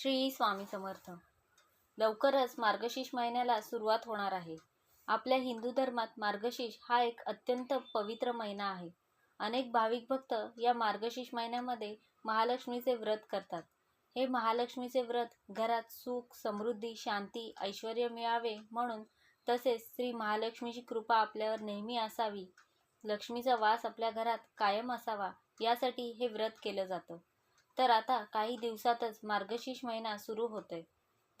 श्री स्वामी समर्थ. लवकरच मार्गशीर्ष महिन्याला सुरुवात होणार आहे. आपल्या हिंदू धर्मात मार्गशीर्ष हा एक अत्यंत पवित्र महिना आहे. अनेक भाविक भक्त या मार्गशीर्ष महिन्यामध्ये महालक्ष्मीचे व्रत करतात. हे महालक्ष्मीचे व्रत घरात सुख समृद्धी शांती ऐश्वर मिळावे म्हणून तसेच श्री महालक्ष्मीची कृपा आपल्यावर नेहमी असावी. लक्ष्मीचा वास आपल्या घरात कायम असावा यासाठी हे व्रत केलं जातं. तर आता काही दिवसातच मार्गशीर्ष महिना सुरू होतोय.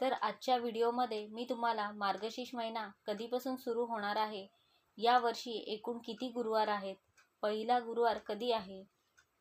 तर आजच्या व्हिडिओमध्ये मी तुम्हाला मार्गशीर्ष महिना कधीपासून सुरू होणार आहे? या वर्षी एकूण किती गुरुवार आहेत? पहिला गुरुवार कधी आहे?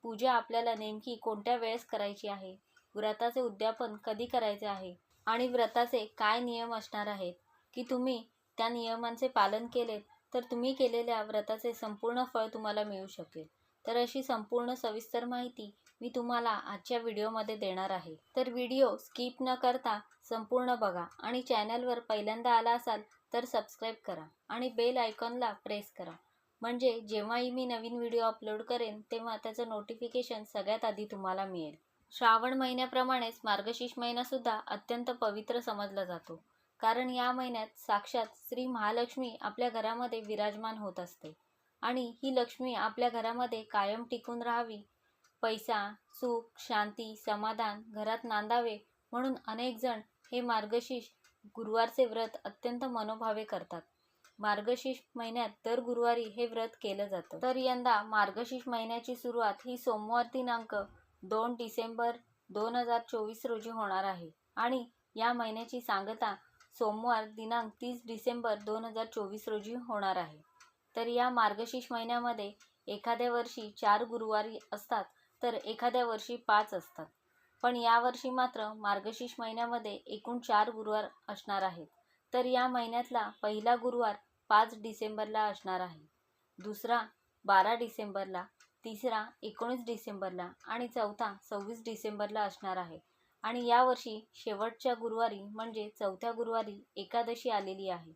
पूजा आपल्याला नेमकी कोणत्या वेळेस करायची आहे? व्रताचे उद्यापन कधी करायचे आहे? आणि व्रताचे काय नियम असणार आहेत? की तुम्ही त्या नियमांचे पालन केले तर तुम्ही केलेल्या व्रताचे संपूर्ण फळ तुम्हाला मिळू शकेल. तर अशी संपूर्ण सविस्तर माहिती मी तुम्हाला आजच्या व्हिडिओमध्ये देणार आहे. तर व्हिडिओ स्किप न करता संपूर्ण बघा आणि चॅनलवर पहिल्यांदा आला असाल तर सबस्क्राईब करा आणि बेल आयकॉनला प्रेस करा. म्हणजे जेव्हाही मी नवीन व्हिडिओ अपलोड करेन तेव्हा त्याचं नोटिफिकेशन सगळ्यात आधी तुम्हाला मिळेल. श्रावण महिन्याप्रमाणेच मार्गशीर्ष महिनासुद्धा अत्यंत पवित्र समजला जातो. कारण या महिन्यात साक्षात श्री महालक्ष्मी आपल्या घरामध्ये विराजमान होत असते. आणि ही लक्ष्मी आपल्या घरामध्ये कायम टिकून राहावी पैसा सुख शांती समाधान घरात नांदावे म्हणून अनेकजण हे मार्गशीर्ष गुरुवारचे व्रत अत्यंत मनोभावे करतात. मार्गशीर्ष महिन्यात दर गुरुवारी हे व्रत केलं जातं. तर यंदा मार्गशीर्ष महिन्याची सुरुवात ही सोमवार दिनांक दोन डिसेंबर दोन हजार चोवीस रोजी होणार आहे. आणि या महिन्याची सांगता सोमवार दिनांक तीस डिसेंबर दोन हजार चोवीस रोजी होणार आहे. तर या मार्गशीर्ष महिन्यामध्ये एखाद्या वर्षी चार गुरुवारी असतात. तर एखाद्या वर्षी पाच असतात. पण यावर्षी मात्र मार्गशीर्ष महिन्यामध्ये एकूण चार गुरुवार असणार आहेत. तर या महिन्यातला पहिला गुरुवार पाच डिसेंबरला असणार आहे. दुसरा बारा डिसेंबरला तिसरा एकोणीस डिसेंबरला आणि चौथा सव्वीस डिसेंबरला असणार आहे. आणि यावर्षी शेवटच्या गुरुवारी म्हणजे चौथ्या गुरुवारी एकादशी आलेली आहे.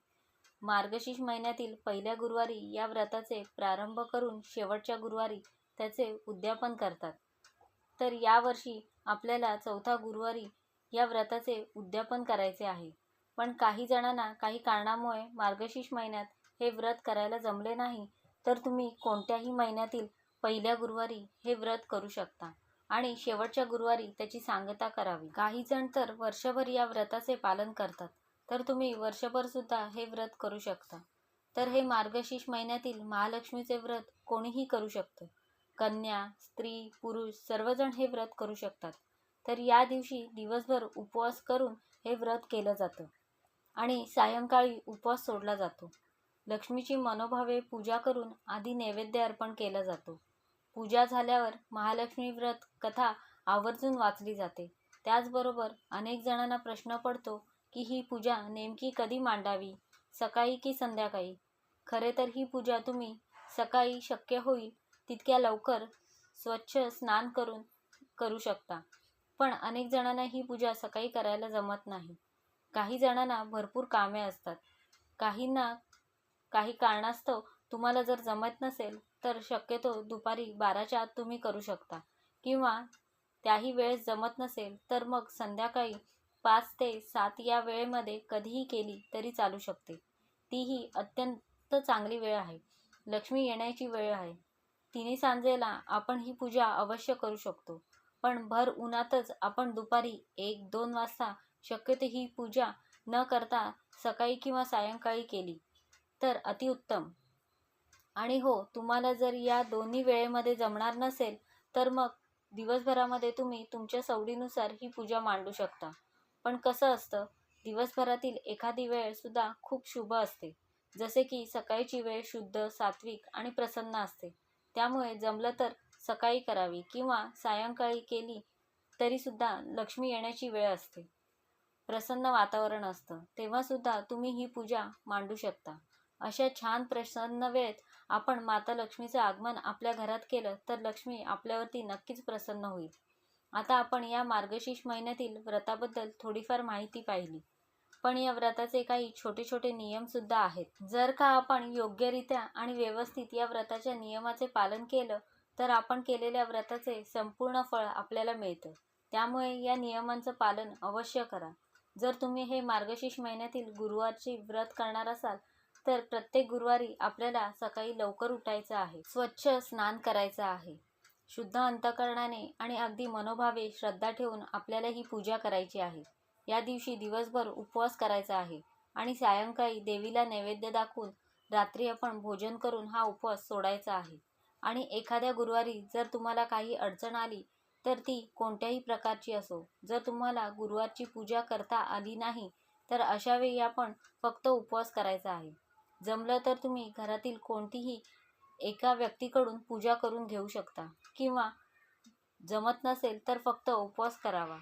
मार्गशीर्ष महिन्यातील पहिल्या गुरुवारी या व्रताचे प्रारंभ करून शेवटच्या गुरुवारी त्याचे उद्यापन करतात. तर यावर्षी आपल्याला चौथा गुरुवारी या व्रताचे उद्यापन करायचे आहे. पण काही जणांना काही कारणामुळे मार्गशीर्ष महिन्यात हे व्रत करायला जमले नाही तर तुम्ही कोणत्याही महिन्यातील पहिल्या गुरुवारी हे व्रत करू शकता आणि शेवटच्या गुरुवारी त्याची सांगता करावी. काही जण तर वर्षभर या व्रताचे पालन करतात तर तुम्ही वर्षभर सुद्धा हे व्रत करू शकता. तर हे मार्गशीर्ष महिन्यातील महालक्ष्मीचे व्रत कोणीही करू शकतं. कन्या स्त्री पुरुष सर्वजण हे व्रत करू शकतात. तर या दिवशी दिवसभर उपवास करून हे व्रत केलं जातं आणि सायंकाळी उपवास सोडला जातो. लक्ष्मीची मनोभावे पूजा करून आधी नैवेद्य अर्पण केला जातो. पूजा झाल्यावर महालक्ष्मी व्रत कथा आवर्जून वाचली जाते. त्याचबरोबर अनेक जणांना प्रश्न पडतो की ही पूजा नेमकी कधी मांडावी? सकाळी की संध्याकाळी? खरे तर ही पूजा तुम्ही सकाळी शक्य होईल तितक्या लवकर स्वच्छ स्नान करून करू शकता. पण अनेक जणांना ही पूजा सकाळी करायला जमत नाही. काही जणांना भरपूर कामे असतात. काहींना काही कारणास्तव तुम्हाला जर जमत नसेल तर शक्यतो दुपारी बाराच्या आत तुम्ही करू शकता. किंवा त्याही वेळेस जमत नसेल तर मग संध्याकाळी पाच ते सात या वेळेमध्ये कधीही केली तरी चालू शकते. तीही अत्यंत चांगली वेळ आहे. लक्ष्मी येण्याची वेळ आहे. तिन्ही सांजेला आपण ही पूजा अवश्य करू शकतो. पण भर उन्हातच आपण दुपारी एक दोन वाजता शक्यतो ही पूजा न करता सकाळी किंवा सायंकाळी केली तर अतिउत्तम आणि हो तुम्हाला जर या दोन्ही वेळेमध्ये जमणार नसेल तर मग दिवसभरामध्ये तुम्ही तुमच्या सवडीनुसार ही पूजा मांडू शकता. पण कसं असतं दिवसभरातील एखादी वेळसुद्धा खूप शुभ असते. जसे की सकाळची वेळ शुद्ध सात्विक आणि प्रसन्न असते. त्यामुळे जमलं तर सकाळी करावी किंवा सायंकाळी केली तरीसुद्धा लक्ष्मी येण्याची वेळ असते. प्रसन्न वातावरण असतं. तेव्हासुद्धा तुम्ही ही पूजा मांडू शकता. अशा छान प्रसन्न वेळेत आपण माता लक्ष्मीचं आगमन आपल्या घरात केलं तर लक्ष्मी आपल्यावरती नक्कीच प्रसन्न होईल. आता आपण या मार्गशीर्ष महिन्यातील व्रताबद्दल थोडीफार माहिती पाहिली. पण या व्रताचे काही छोटे छोटे नियमसुद्धा आहेत. जर का आपण योग्यरित्या आणि व्यवस्थित या व्रताच्या नियमाचे पालन केलं तर आपण केलेल्या व्रताचे संपूर्ण फळ आपल्याला मिळतं. त्यामुळे या नियमांचं पालन अवश्य करा. जर तुम्ही हे मार्गशीर्ष महिन्यातील गुरुवारची व्रत करणार असाल तर प्रत्येक गुरुवारी आपल्याला सकाळी लवकर उठायचं आहे. स्वच्छ स्नान करायचं आहे. शुद्ध अंतकरणाने आणि अगदी मनोभावे श्रद्धा ठेवून आपल्याला ही पूजा करायची आहे. या दिवशी दिवसभर उपवास करायचा आहे. आणि सायंकाळी देवीला नैवेद्य दाखवून रात्री आपण भोजन करून हा उपवास सोडायचा आहे. आणि एखाद्या गुरुवारी जर तुम्हाला काही अडचण आली तर ती कोणत्याही प्रकारची असो. जर तुम्हाला गुरुवारची पूजा करता आली नाही तर अशावेळी आपण फक्त उपवास करायचा आहे. जमलं तर तुम्ही घरातील कोणतीही एका व्यक्तीकडून पूजा करून घेऊ शकता. किंवा जमत नसेल तर फक्त उपवास करावा.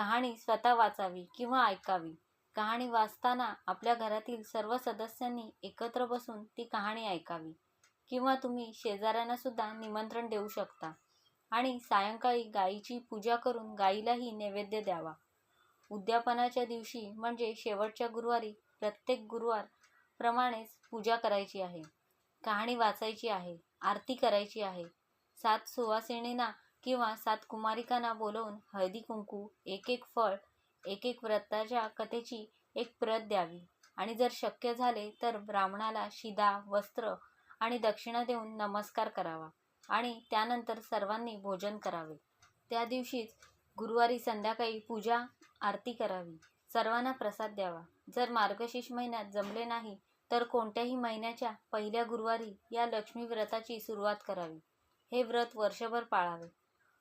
कहाणी स्वतः वाचावी किंवा ऐकावी. कहाणी वाचताना आपल्या घरातील सर्व सदस्यांनी एकत्र बसून ती कहाणी ऐकावी किंवा तुम्ही शेजाऱ्यांना सुद्धा निमंत्रण देऊ शकता आणि सायंकाळी गायीची पूजा करून गायीलाही नैवेद्य द्यावा. उद्यापनाच्या दिवशी म्हणजे शेवटच्या गुरुवारी प्रत्येक गुरुवार प्रमाणेच पूजा करायची आहे. कहाणी वाचायची आहे आरती करायची आहे. सात सुवासिनींना किंवा सात कुमारिकांना बोलवून हळदी कुंकू एक एक फळ एक एक व्रताच्या कथेची एक प्रत द्यावी. आणि जर शक्य झाले तर ब्राह्मणाला शिदा वस्त्र आणि दक्षिणा देऊन नमस्कार करावा आणि त्यानंतर सर्वांनी भोजन करावे. त्या दिवशीच गुरुवारी संध्याकाळी पूजा आरती करावी. सर्वांना प्रसाद द्यावा. जर मार्गशीर्ष महिन्यात जमले नाही तर कोणत्याही महिन्याच्या पहिल्या गुरुवारी या लक्ष्मी व्रताची सुरुवात करावी. हे व्रत वर्षभर पाळावे.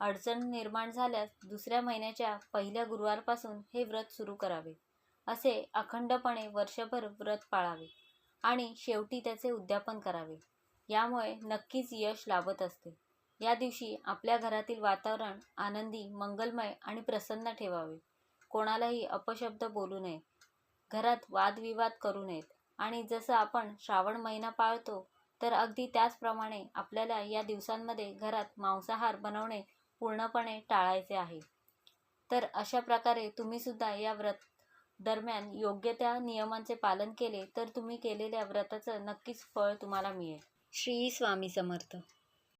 अडचण निर्माण झाल्यास दुसऱ्या महिन्याच्या पहिल्या गुरुवारपासून हे व्रत सुरू करावे. असे अखंडपणे वर्षभर व्रत पाळावे आणि शेवटी त्याचे उद्यापन करावे. यामुळे नक्कीच यश लाभत असते. या दिवशी आपल्या घरातील वातावरण आनंदी मंगलमय आणि प्रसन्न ठेवावे. कोणालाही अपशब्द बोलू नये. घरात वादविवाद करू नयेत. आणि जसं आपण श्रावण महिना पाळतो तर अगदी त्याचप्रमाणे आपल्याला या दिवसांमध्ये घरात मांसाहार बनवणे पूर्णपणे टाळायचे आहे. तर अशा प्रकारे तुम्ही सुद्धा या व्रत दरम्यान योग्य त्या नियमांचे पालन केले तर तुम्ही केलेल्या व्रताचं नक्कीच फळ तुम्हाला मिळेल. श्री स्वामी समर्थ.